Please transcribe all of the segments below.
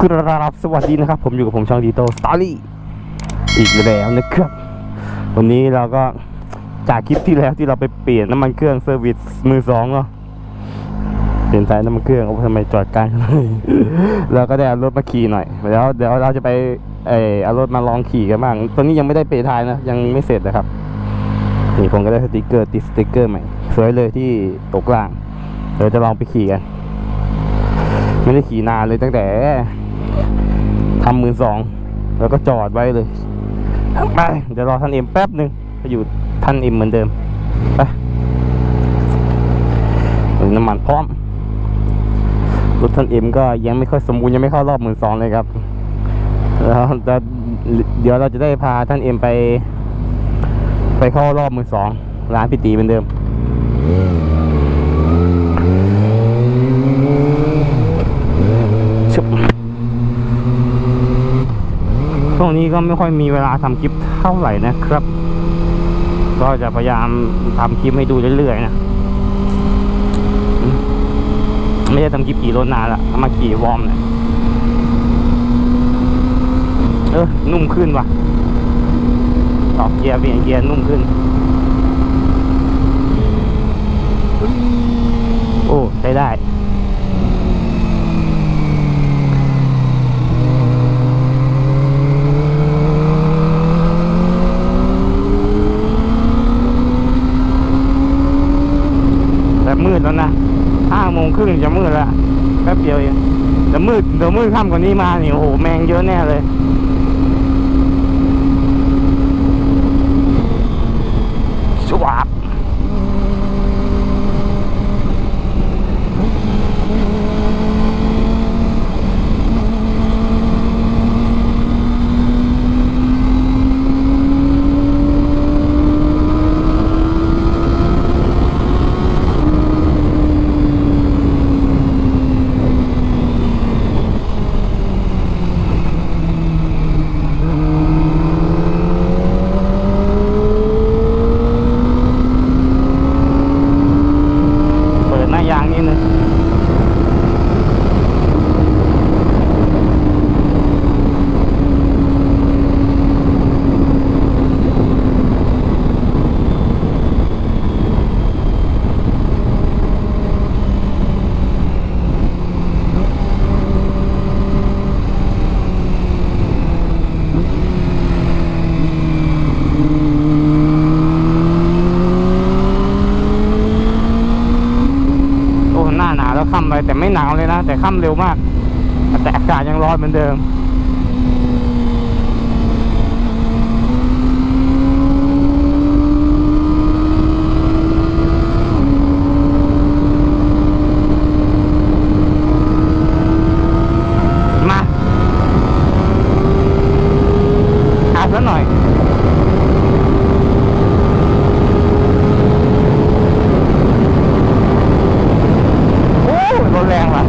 กราบสวัสดีนะครับ ผมอยู่กับผมช่องดีโตสตอรี่อีกแล้วนะครับ วันนี้เราก็จากคลิปที่แล้วที่เราไปเปลี่ยนน้ำมันเครื่องเซอร์วิสมือสองเนาะเปลี่ยนสายน้ำมันเครื่องโอ้ทำไมจอดกลางเลยเราก็ได้เอารถมาขี่หน่อยแล้วเดี๋ยวเราจะไปเออเอารถมาลองขี่กันบ้างตอนนี้ยังไม่ได้เปลี่ยนทายนะยังไม่เสร็จนะครับนี่ผมก็ได้สติกเกอร์ติดสติกเกอร์ใหม่สวยเลยที่ตกล่างเดี๋ยวจะลองไปขี่กันไม่ได้ขี่นานเลยตั้งแต่ ทำมือสอง แล้วก็จอดไว้เลยไปเดี๋ยวรอท่านเอ็มแป๊บหนึ่งจะอยู่ท่านเอ็มเหมือนเดิมไปน้ำมันพร้อมรถท่านเอ็มก็ยังไม่ค่อยสมบูรณ์ยังไม่เข้ารอบมือสองเลยครับแล้วเดี๋ยวเราจะได้พาท่านเอ็มไป ไปเข้ารอบมือสองร้านพิตีเหมือนเดิม ชุบ ช่วงนี้ก็ไม่ค่อยมีเวลาทำคลิปเท่าไหร่นะครับ ก็จะพยายามทำคลิปให้ดูเรื่อยๆนะไม่ได้ทำคลิปขี่รถนานละมาขี่วอร์มเน่ยเออนุ่มขึ้นว่ะตอกเกียร์เปลี่ยนเกียร์นุ่มขึ้น โอ้ ใช้ได้ แต่มืดแล้วนะห้าโมง ครึ่งจะมืดแล้วแป๊บเดียวเองเดี๋ยวมืดเดี๋ยวมืดค่ำกว่านี้มานี่โอ้โหแมงเยอะแน่เลยสวับเปิดห น้ายางนิดนึงโอ้หน้าหนาวแล้วค่ำ ไม่หนาวเลยนะ แต่ค่ำเร็วมาก แต่อากาศยังร้อนเหมือนเดิม มาเอาซะหน่อย โอ้ยรถแรงว่ะ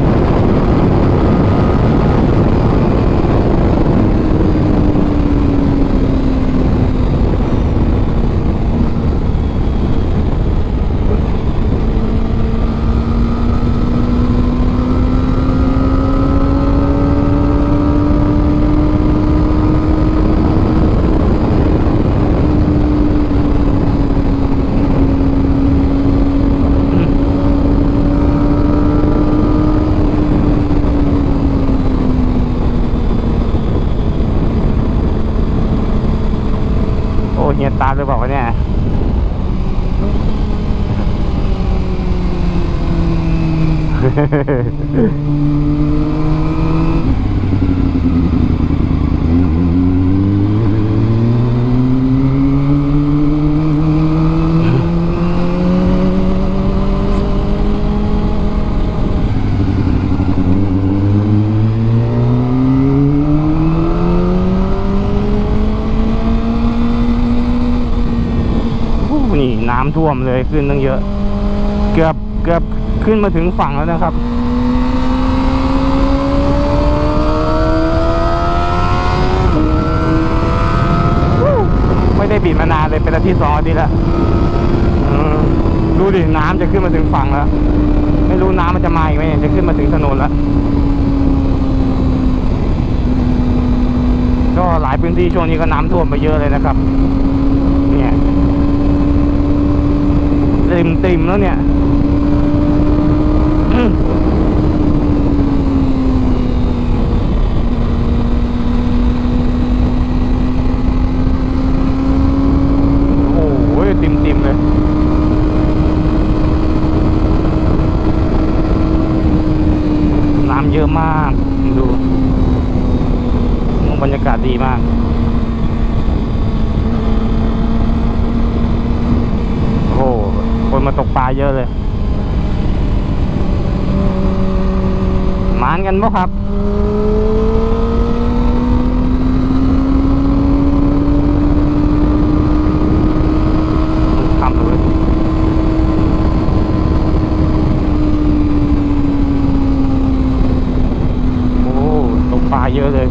โอ้เฮียตามเลยบอกว่าเนี่ย โอ้ นี่น้ำท่วมเลยขึ้นตั้งเยอะ เกือบเกือบ ขึ้นมาถึงฝั่งแล้วนะครับไม่ได้บีบมานานเลยเป็นอาทิตย์สองอาทิตย์แล้วดูดิน้ำจะขึ้นมาถึงฝั่งแล้ว ไม่รู้น้ำมันจะมาอีกไหมจะขึ้นมาถึงถนนแล้วายพื้นที่ช่วงนี้ก็น้ำท่วมไปเยอะเลยนะครับ เนี่ยติมติมๆแล้วเนี่ย โอ้โหติมติมๆ เลยน้ำเยอะมาก ดูบรรยากาศดีมาก โอ้โห คนมาตกปลาเยอะเลย มานกันบ่ครับ ทำเลยโอ้ตกปลาเยอะเลย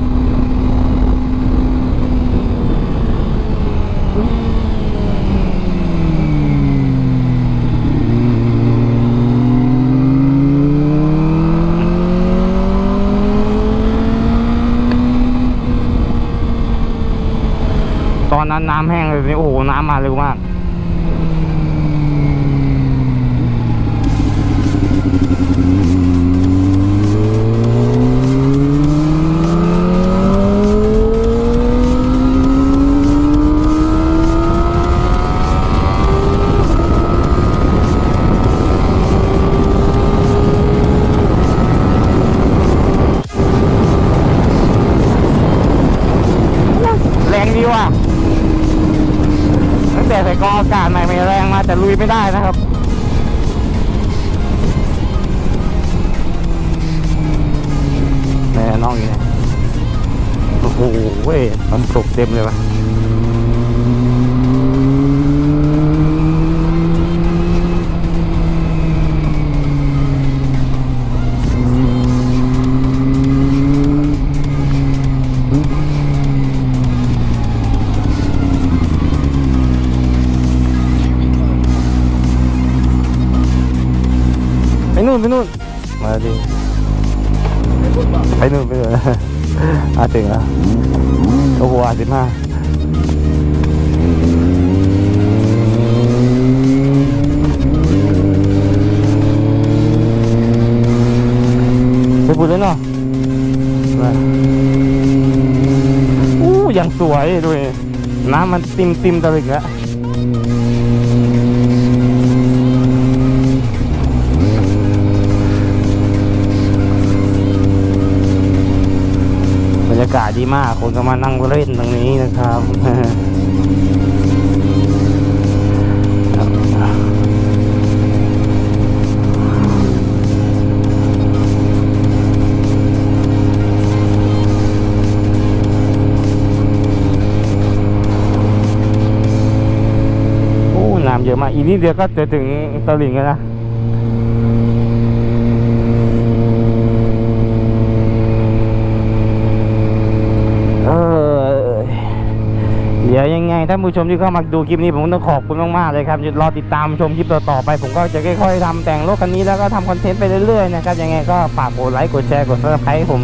ต อนนั้นน้ำแห้งเลยนี่โอ้โหน้ำมาเร็วมาก เว้ยมันตกเต็มเลยวะไปนู่นไปนู่นมาดิไปนู่นไปนู่นอาถึงแล้วโอ้โหอา สิบห้าไปบุญเลยเนาะอู้ยังสวยด้วยน้ำมันติมติมตะลึกแล้ว รยากาศดีมาก คนก็มานั่งเล่นตรงนี้นะครับโอ้น้ำเยอะมาก อีกนิดเดียวก็จะถึงตลิ่งแล้วนะ เออเดี๋ยวยังไง ท่านผู้ชมที่เข้ามาดูคลิปนี้ผมต้องขอบคุณมากๆเลยครับรอติดตามชมคลิปต่อๆไป ผมก็จะค่อยๆทำแต่งรถคันนี้แล้วก็ทำคอนเทนต์ไปเรื่อยๆนะครับยังไงก็ฝากกดไลค์กดแชร์กดซับสไครต์ผม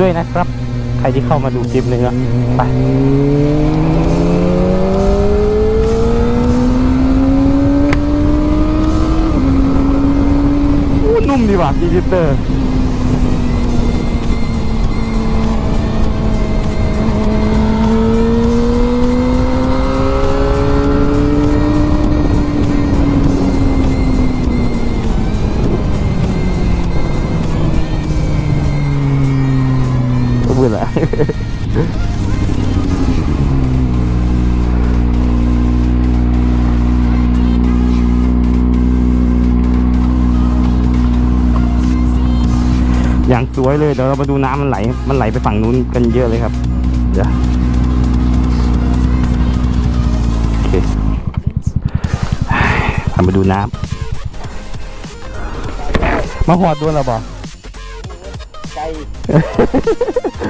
ด้วยนะครับ ใครที่เข้ามาดูคลิปนี้ไปอู้นุ่มดีว่ะดีจิเตอร์ อย่างสวยเลยเดี๋ยวเรามาดูน้ำมันไหล มันไหลไปฝั่งนู้นกันเยอะเลยครับ เดี๋ยวโอเคทำมาดูน้ำมาหอดด้วยเหราบอกใจ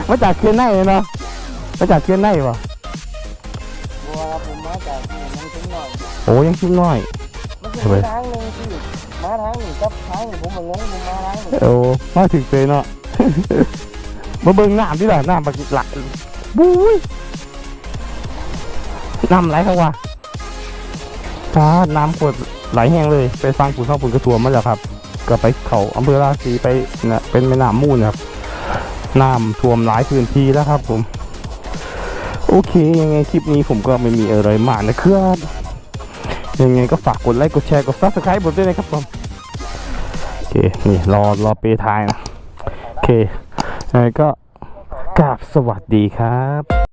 มาจากเคียนไนเนาะมาจากเคียนไนวะบัวผมมาจากนี่มันถึงหน่อยโอ้ยังชิ้นน้อยมันทำไมคือทางหนึ่งที่ มาทางนึ่กับทางนึ่ผมมางงผมมาทางนึ่โอ้มาถึงเลยเนาะ มาเบิ่งน้ำที่หละน้ำปากหลักบุ้ยน้ำไหลเข้าว่าจ้าน้ำขวดไหลแห้งเลย ไปฟังผุนเข้าผุนกระตัวมาแล้วครับก็ไปเขาอำเภอราศีไปนะเป็นแม่น้ำมูลนะครับน้ำท่วมหลายพื้นที่แล้วครับผม โอเคยังไงคลิปนี้ผมก็ไม่มีอะไรมากนะครับ ยังไงก็ฝากกดไลค์กดแชร์กด subscribe ผมด้วยนะครับผมโอเคนี่รอรอเปทายนะโอเคยังไงก็กราบสวัสดีครับ